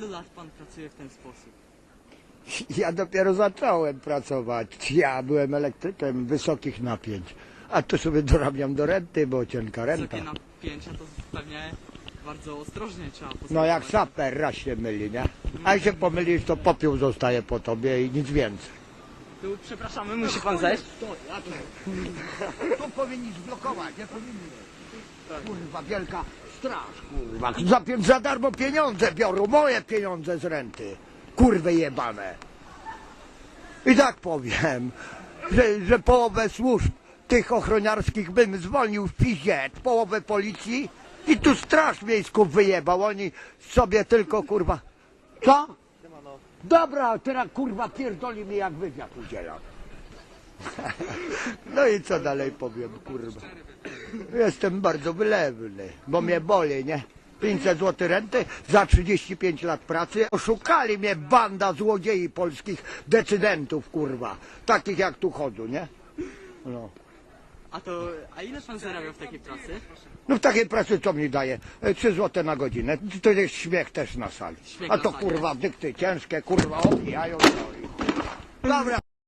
ilu lat pan pracuje w ten sposób? Ja dopiero zacząłem pracować. Ja byłem elektrykiem wysokich napięć. A tu sobie dorabiam do renty, bo cienka renta. Wysokie napięcia to pewnie bardzo ostrożnie trzeba postępować. No jak saper raz się myli, nie? A jak się pomylisz, to popiół zostaje po tobie i nic więcej. Tu przepraszamy, musi pan zejść. To powinni zblokować, nie powinni. Kurwa, wielka straż, kurwa. Za, za darmo pieniądze biorą, moje pieniądze z renty. Kurwy jebane. I tak powiem, że, że połowę służb tych ochroniarskich bym zwolnił w pizie, połowę policji i tu straż miejską wyjebał. Oni sobie tylko kurwa. Co? Dobra, teraz kurwa pierdoli mi jak wywiad udzielam. No i co dalej powiem, kurwa. Jestem bardzo wylewny, bo mnie boli, nie? 500 zł renty za 35 lat pracy. Oszukali mnie banda złodziei polskich decydentów, kurwa. Takich jak tu chodzą, nie? No. A to, a ile pan zarabia w takiej pracy? No w takiej pracy co mi daje? E, 3 zł na godzinę. To jest śmiech też na sali. Śmiech A na to sali. kurwa dykty ciężkie, kurwa obijają. no i- Dobra,